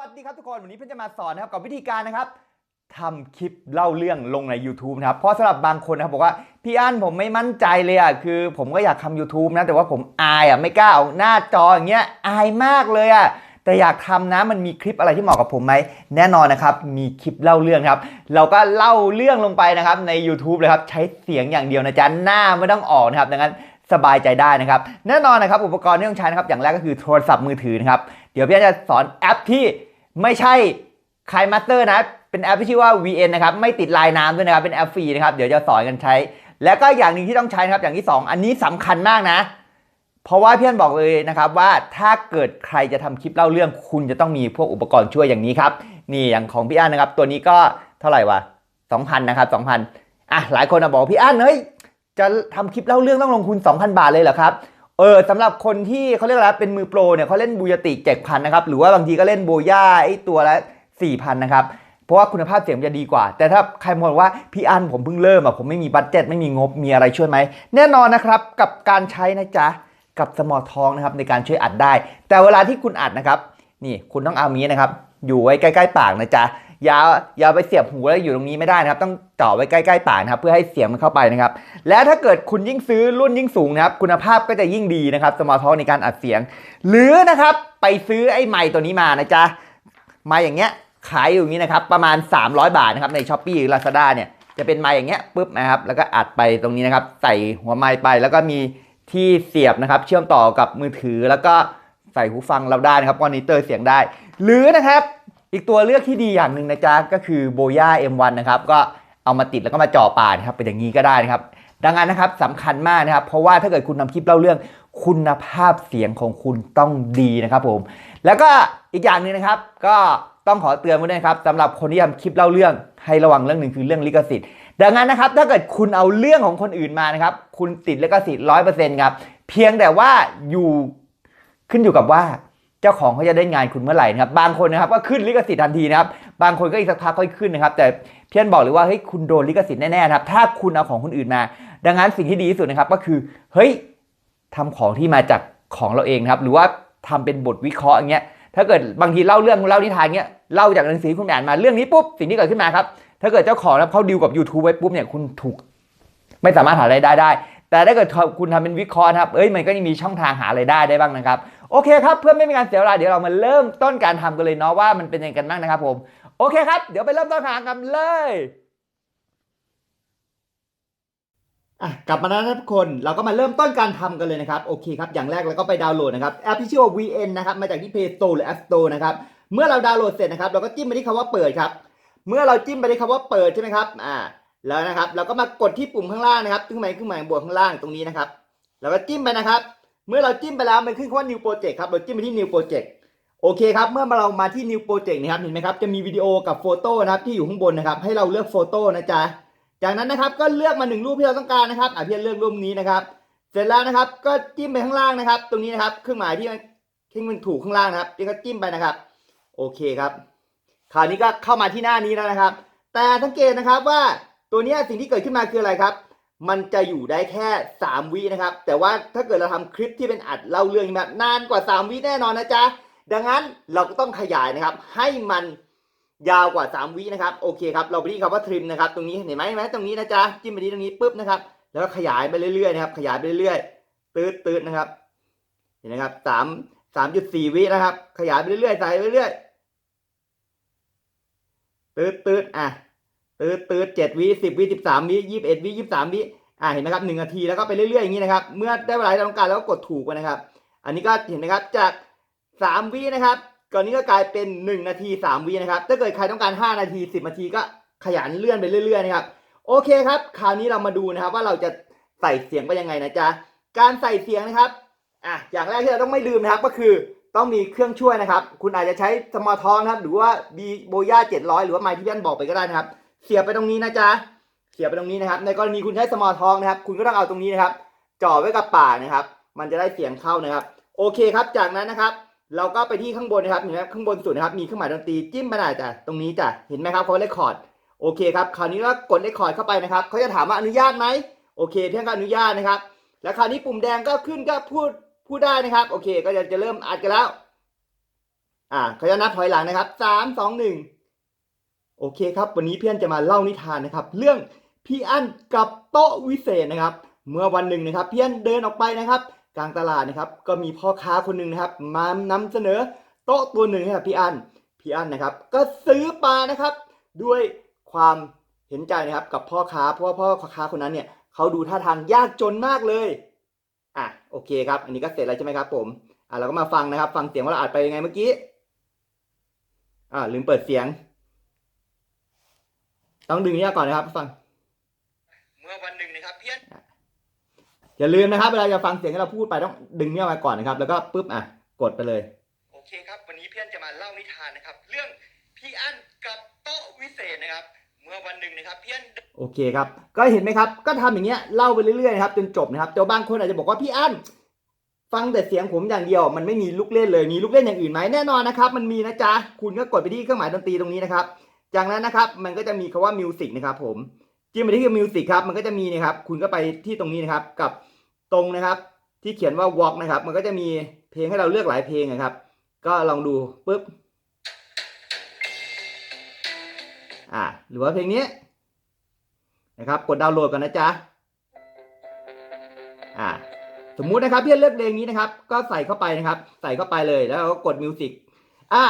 วัสดีครับทุกคน วันนี้เพื่อนจะมาสอนนะครับกับวิธีการนะครับทำคลิปเล่าเรื่องลงใน YouTube นะครับเพราะสำหรับบางคนนะครับบอกว่าพี่อั้นผมไม่มั่นใจเลยอะคือ ผมก็อยากทำ YouTube นะแต่ว่าผมอายอะไม่กล้าเอาหน้าจออย่างเงี้ยอายมากเลยอะแต่อยากทำนะมันมีคลิปอะไรที่เหมาะกับผมไหมแน่นอนนะครับมีคลิปเล่าเรื่องครับ เราก็เล่าเรื่องลงไปนะครับใน YouTube เลยครับใช้เสียงอย่างเดียวนะจ๊ะหน้าไม่ต้องออกนะครับดังนั้นสบายใจได้นะครับแน่นอนนะครับอุปกรณ์ที่ต้องใช้นะครับอย่างแรกก็คือโทรศัพท์มือถือนะครับเดี๋ยวพี่อั้นจะสอนแอปที่ ไม่ใช่คายมาสเตอร์นะเป็นแอปที่ชื่อว่า VN นะครับไม่ติดลายน้ำด้วยนะครับเป็นแอปฟรีนะครับเดี๋ยวจะสอนกันใช้ แล้วก็อย่างหนึ่งที่ต้องใช้นะครับอย่างที่ 2 อันนี้สำคัญมากนะ เพราะว่าพี่อันบอกเลยนะครับว่าถ้าเกิดใครจะทำคลิปเล่าเรื่องคุณจะต้องมีพวกอุปกรณ์ช่วยอย่างนี้ครับนี่อย่างของพี่อันนะครับตัวนี้ก็เท่าไหร่วะ2,000นะครับ2,000อะหลายคนอะบอกพี่อันเฮ้ยจะทำคลิปเล่าเรื่องต้องลงทุน2,000 บาทเลยเหรอครับ เออสำหรับคนที่เขาเรียกอะไรเป็นมือโปรเนี่ยเขาเล่นบูยติ7,000นนะครับ หรือว่าบางทีก็เล่นโบย่าไอ้ตัวละ4,000นนะครับ เพราะว่าคุณภาพเสียงมันจะดีกว่า แต่ถ้าใครมองว่าพี่อันผมเพิ่งเริ่มอะผมไม่มีบัตเจ็ตไม่มีงบมีอะไรช่วยไหม แน่นอนนะครับกับการใช้นะจ๊ะ กับสมอทองนะครับในการช่วยอัดได้ แต่เวลาที่คุณอัดนะครับ นี่คุณต้องเอามีนะครับ อยู่ไว้ใกล้ ๆ ปากนะจ๊ะ อย่าอย่าไปเสียบหูแล้วอยู่ตรงนี้ไม่ได้นะครับ ต้องจ่อไว้ใกล้ๆปากนะครับ เพื่อให้เสียงมันเข้าไปนะครับ และถ้าเกิดคุณยิ่งซื้อรุ่นยิ่งสูงนะครับ คุณภาพก็จะยิ่งดีนะครับสมาร์ทโฟนในการอัดเสียง หรือนะครับไปซื้อไอ้ไมค์ตัวนี้มานะจ๊ะไมค์อย่างเงี้ยขายอยู่อย่างนี้นะครับประมาณ 300 บาทนะครับในช้อปปี้หรือลาซาด้าเนี่ยจะเป็นไมค์อย่างเงี้ยปุ๊บนะครับแล้วก็อัดไปตรงนี้นะครับ ใส่หัวไมค์ไปแล้วก็มีที่เสียบนะครับเชื่อมต่อกับมือถือแล้วก็ใส่หูฟังเราได้นะครับมอนิเตอร์เสียงได้ หรือนะครับ อีกตัวเลือกที่ดีอย่างหนึ่งนะจ๊ะก็คือโบย่า M1 นะครับก็เอามาติดแล้วก็มาจ่อป่านะครับเป็นอย่างนี้ก็ได้นะครับ ดังนั้นนะครับสำคัญมากนะครับ เพราะว่าถ้าเกิดคุณทำคลิปเล่าเรื่องคุณภาพเสียงของคุณต้องดีนะครับผม แล้วก็อีกอย่างหนึ่งนะครับ ก็ต้องขอเตือนไว้ด้วยนะครับสำหรับคนที่ทำคลิปเล่าเรื่องให้ระวังเรื่องหนึ่งคือเรื่องลิขสิทธิ์ ดังนั้นนะครับถ้าเกิดคุณเอาเรื่องของคนอื่นมานะครับ คุณติดลิขสิทธิ์ร้อยเปอร์เซ็นต์ครับเพียงแต่ว่าอยู่ขึ้นอยู่กับว่า เจ้าของเขาจะได้งานคุณเมื่อไหร่นะครับบางคนนะครับก็ขึ้นลิขสิทธิ์ทันทีนะครับบางคนก็อีกสักพักค่อยขึ้นนะครับแต่เพียนบอกเลยว่าเฮ้ยคุณโดนลิขสิทธิ์แน่ๆนะครับถ้าคุณเอาของคนอื่นมา ดังนั้นสิ่งที่ดีที่สุดนะครับก็คือเฮ้ยทำของที่มาจากของเราเองครับหรือว่าทำเป็นบทวิเคราะห์อย่างเงี้ยถ้าเกิดบางทีเล่าเรื่องเล่านิทานเงี้ยเล่าจากหนังสือคุณอ่านมาเรื่องนี้ปุ๊บสิ่งที่เกิดขึ้นมาครับถ้าเกิดเจ้าของแล้วเขาดีลกับ YouTube ไว้ปุ๊บเนี่ยคุณถูกไม่สามารถหารายได้ได้ แต่ถ้าเกิดคุณทำเป็นวิเคราะห์นะครับเอ้ยมันก็ยังมีช่องทางหารายได้ได้บ้างนะครับ โอเคครับเพื่อไม่มีการเสียเวลาเดี๋ยวเรามาเริ่มต้นการทำกันเลยเนาะว่ามันเป็นยังไงกันบ้างนะครับผมโอเคครับ เดี๋ยวไปเริ่มต้นทางกันเลยอะกลับมาแล้วนะทุกคนเราก็มาเริ่มต้นการทำกันเลยนะครับโอเคครับอย่างแรกเราก็ไปดาวน์โหลดนะครับแอปที่ชื่อว่า VN นะครับมาจากที่ Play Store หรือ App Store นะครับเมื่อเราดาวน์โหลดเสร็จนะครับเราก็จิ้มไปที่คำว่าเปิดครับเมื่อเราจิ้มไปที่คำว่าเปิดใช่ไหมครับอ่า แล้วนะครับ เราก็มากดที่ปุ่มข้างล่างนะครับเครื่องหมายเครื่องหมายบวกข้างล่างตรงนี้นะครับ เราก็จิ้มไปนะครับ เมื่อเราจิ้มไปแล้วมันขึ้นคำว่า new project ครับ เราจิ้มไปที่ new project โอเคครับ เมื่อเรามาที่ new project นะครับ เห็นไหมครับ จะมีวิดีโอกับโฟโต้นะครับที่อยู่ข้างบนนะครับ ให้เราเลือกโฟโต้นะจ๊ะ จากนั้นนะครับก็เลือกมาหนึ่งรูปที่เราต้องการนะครับ อะพียเลือกรูปนี้นะครับ เสร็จแล้วนะครับ ก็จิ้มไปข้างล่างนะครับ ตรงนี้นะครับ เครื่องหมายที่มันที่มันถูกข้างล่างนะครับที่ก็จิ้มไปนะครับ โอเคครับ คราวนี้ก็เข้ามาที่หน้านี้แล้วนะครับ แต่สังเกตนะครับว่า ตัวนี้สิ่งที่เกิดขึ้นมาคืออะไรครับ มันจะอยู่ได้แค่ 3 วินะครับ แต่ว่าถ้าเกิดเราทำคลิปที่เป็นอัดเล่าเรื่องแบบนานกว่า 3 วิแน่นอนนะจ๊ะ ดังนั้นเราก็ต้องขยายนะครับ ให้มันยาวกว่า 3 วินะครับ โอเคครับ เราไปที่คำว่าทริมนะครับ ตรงนี้เห็นไหมเห็นไหมตรงนี้นะจ๊ะ จิ้มไปที่ตรงนี้ปุ๊บนะครับ แล้วก็ขยายไปเรื่อยๆนะครับ ขยายไปเรื่อยๆ ตืดตืดนะครับ เห็นนะครับสามสามจุดสี่วินะครับ ขยายไปเรื่อยๆใส่ไปเรื่อยๆตืดตืดอะ ตืดตืดเจ็ดวิสิบวิสิบสามวิยี่สิบเอ็ดวิยี่สิบสามวิอ่าเห็นไหมครับหนึ่งนาทีแล้วก็ไปเรื่อยๆอย่างนี้นะครับ เมื่อได้เวลาที่เราต้องการแล้วก็กดถูกนะครับ อันนี้ก็เห็นนะครับจากสามวินะครับก่อนนี้ก็กลายเป็นหนึ่งนาทีสามวินะครับ ถ้าเกิดใครต้องการห้านาทีสิบนาทีก็ขยันเลื่อนไปเรื่อยๆนะครับ โอเคครับ คราวนี้เรามาดูนะครับ ว่าเราจะใส่เสียงไปยังไงนะจ๊ะ การใส่เสียงนะครับ อะ อย่างแรกที่เราต้องไม่ลืมนะครับ ก็คือต้องมีเครื่องช่วยนะครับ คุณอาจจะใช้สมอทองครับ หรือว่าบีโบย่าเจ็ดร้อยหรือว่าไมค์ที่พี่อันบอกไปก็ได้นะครับ เสียบไปตรงนี้นะจ๊ะเสียบไปตรงนี้นะครับ ในกรณีคุณใช้สมอทองนะครับ คุณก็ต้องเอาตรงนี้นะครับจ่อไว้กับปากนะครับ มันจะได้เสียงเข้านะครับ โอเคครับ จากนั้นนะครับ เราก็ไปที่ข้างบนนะครับเห็นไหมข้างบนสุดนะครับ มีเครื่องหมายดนตรีจิ้มไปหน่อยจ้ะตรงนี้จ้ะเห็นไหมครับเขาเลคคอร์ดโอเคครับคราวนี้ก็กดเลคคอร์ดเข้าไปนะครับเขาจะถามว่าอนุญาตไหมโอเคเพียงก็อนุญาตนะครับ แล้วคราวนี้ปุ่มแดงก็ขึ้นก็พูดพูดได้นะครับ โอเค ก็จะจะเริ่มอัดกันแล้ว อ่าเขาจะนับถอยหลังนะครับสามสองหนึ่ง โอเคครับ วันนี้เพี่อนจะมาเล่านิทานนะครับ เรื่องพี่อั้นกับโต๊ะวิเศษนะครับ เมื่อวันหนึ่งนะครับ พี่อันเดินออกไปนะครับ กลางตลาดนะครับ ก็มีพ่อค้าคนหนึ่งนะครับ มานำเสนอโต๊ะตัวหนึ่งให้กับพี่อันพี่อั้นนะครับ ก็ซื้อมานะครับ ด้วยความเห็นใจนะครับ กับพ่อค้าเพราะว่าพ่อค้าคนนั้นเนี่ยเขาดูท่าทางยากจนมากเลยอะโอเคครับ อันนี้ก็เสร็จแล้วใช่ไหมครับ ผมอะเราก็มาฟังนะครับ ฟังเสียงว่าเราอัดไปยังไงเมื่อกี้อ่าลืมเปิดเสียง ต้องดึงนี้ก่อนนะครับฟังเมื่อวันหนึ่งนะครับเพี้ยนอย่าลืมนะครับเวลาจะฟังเสียงที่เราพูดไปต้องดึงนี้ออกมาก่อนนะครับ แล้วก็ปุ๊บอะกดไปเลย โอเคครับ วันนี้เพี้ยนจะมาเล่านิทานนะครับ เรื่องพี่อั้นกับโต๊ะวิเศษนะครับ เมื่อวันหนึ่งนะครับเพี้ยนโอเคครับ ก็เห็นไหมครับ ก็ทำอย่างเงี้ยเล่าไปเรื่อยๆนะครับจนจบนะครับแต่บางคนอาจจะบอกว่าพี่อั้นฟังแต่เสียงผมอย่างเดียว มันไม่มีลูกเล่นเลยมีลูกเล่นอย่างอื่นไหมแน่นอนนะครับ มันมีนะจ๊ะคุณก็กดไปที่เครื่องหมายดนตรีตรงนี้นะครับ จากนั้นนะครับมันก็จะมีคำว่ามิวสิกนะครับผมจิ้มไปที่มิวสิกครับมันก็จะมีนะครับคุณก็ไปที่ตรงนี้นะครับกับตรงนะครับที่เขียนว่า walk นะครับมันก็จะมีเพลงให้เราเลือกหลายเพลงนะครับ ก็ลองดูปุ๊บอ่าหรือว่าเพลงนี้นะครับกดดาวน์โหลดกันนะจ๊ะอ่าสมมุตินะครับเพี่อเลือกเพลงนี้นะครับ ก็ใส่เข้าไปนะครับ ใส่เข้าไปเลยแล้วเราก็กดมิวสิกอ่า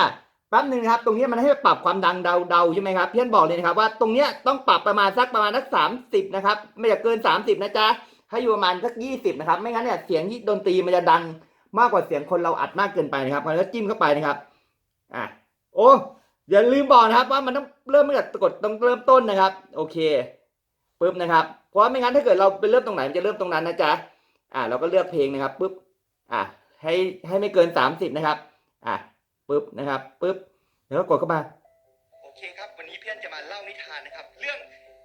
แป๊บหนึ่งนะครับตรงนี้มันให้ปรับความดังเดาๆใช่ไหมครับเพี่อนบอกเลยนะครับว่าตรงเนี้ยต้องปรับประมาณสักประมาณสักสามสิบนะครับไม่อยากเกิน30นะจ๊ะให้อยู่ประมาณสัก20นะครับไม่งั้นเนี่ยเสียงที่ดนตรีมันจะดังมากกว่าเสียงคนเราอัดมากเกินไปนะครับมันก็จิ้มเข้าไปนะครับอะโอ้อย่าลืมบอกนะครับว่ามันต้องเริ่มตั้งแต่กดต้องเริ่มต้นนะครับ โอเคปุ๊บนะครับ เพราะว่าไม่งั้นถ้าเกิดเราไปเริ่มตรงไหนมันจะเริ่มตรงนั้นนะจ๊ะอ่าเราก็เลือกเพลงนะครับปุ๊บอ่าให้ให้ไม่เกิน30นะครับอ่า ปุ๊บนะครับปุ๊บแล้วก็กดเข้ามาโอเคครับ วันนี้พี่อันจะมาเล่านิทานนะครับ เรื่อง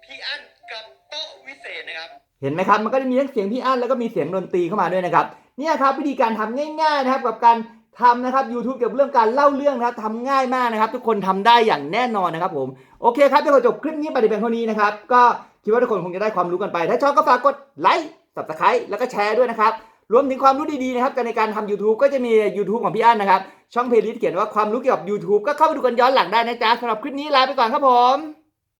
พี่อันกับโต๊ะวิเศษนะครับ เห็นไหมครับ มันก็จะมีทั้งเสียงพี่อันแล้วก็มีเสียงดนตรีเข้ามาด้วยนะครับเนี่ยครับวิธีการทำง่ายๆนะครับกับการทำนะครับ YouTube เกี่ยวกับเรื่องการเล่าเรื่องนะครับทำง่ายมากนะครับ ทุกคนทำได้อย่างแน่นอนนะครับผมโอเคครับเดี๋ยวขอจบคลิปนี้ไปแต่เพียงเท่านี้นะครับก็คิดว่าทุกคนคงจะได้ความรู้กันไป ถ้าชอบก็ฝากกดไลค์ subscribe แล้วก็แชร์ด้วยนะครับ รวมถึงความรู้ดีๆนะครับกันในการทำ YouTube ก็จะมี YouTube ของพี่อั้นนะครับ ช่องเพลย์ลิสต์เขียนว่าความรู้เกี่ยวกับ YouTube ก็เข้าไปดูกันย้อนหลังได้นะจ๊ะสำหรับคลิปนี้ลาไปก่อนครับผม